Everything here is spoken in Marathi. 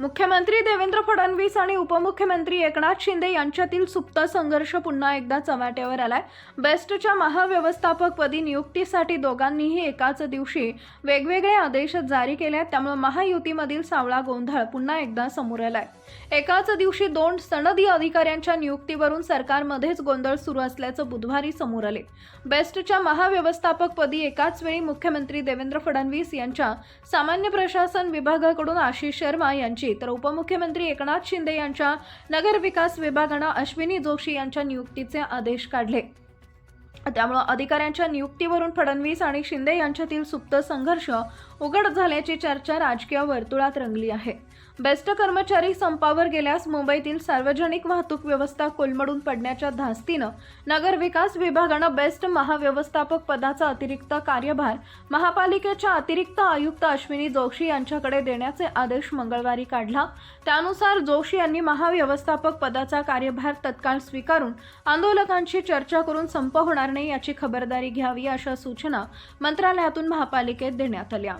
मुख्यमंत्री देवेंद्र फडणवीस आणि उपमुख्यमंत्री एकनाथ शिंदे यांच्यातील सुप्त संघर्ष पुन्हा एकदा चव्हाट्यावर आलाय. बेस्टच्या महाव्यवस्थापकपदी नियुक्तीसाठी दोघांनीही एकाच दिवशी वेगवेगळे आदेश जारी केले आहेत. त्यामुळे महायुतीमधील सावळा गोंधळ पुन्हा एकदा समोर आलाय. एकाच दिवशी दोन सनदी अधिकाऱ्यांच्या नियुक्तीवरून सरकारमध्येच गोंधळ सुरू असल्याचं बुधवारी समोर आले. बेस्टच्या महाव्यवस्थापकपदी एकाच वेळी मुख्यमंत्री देवेंद्र फडणवीस यांच्या सामान्य प्रशासन विभागाकडून आशिष शर्मा यांची तर उपमुख्यमंत्री एकनाथ शिंदे यांच्या नगरविकास विभागानं अश्विनी जोशी यांच्या नियुक्तीचे आदेश काढले. त्यामुळं अधिकाऱ्यांच्या नियुक्तीवरून फडणवीस आणि शिंदे यांच्यातील सुप्त संघर्ष उघड झाल्याची चर्चा राजकीय वर्तुळात रंगली आहे. बेस्ट कर्मचारी संपावर गेल्यास मुंबईतील सार्वजनिक वाहतूक व्यवस्था कोलमडून पडण्याच्या धास्तीनं नगरविकास विभागानं बेस्ट महाव्यवस्थापक पदाचा अतिरिक्त कार्यभार महापालिकेच्या अतिरिक्त आयुक्त अश्विनी जोशी यांच्याकडे देण्याचे आदेश मंगळवारी काढला. त्यानुसार जोशी यांनी महाव्यवस्थापक पदाचा कार्यभार तत्काळ स्वीकारून आंदोलकांशी चर्चा करून संप होणार नाही याची खबरदारी घ्यावी अशा सूचना मंत्रालयातून महापालिकेत देण्यात आल्या.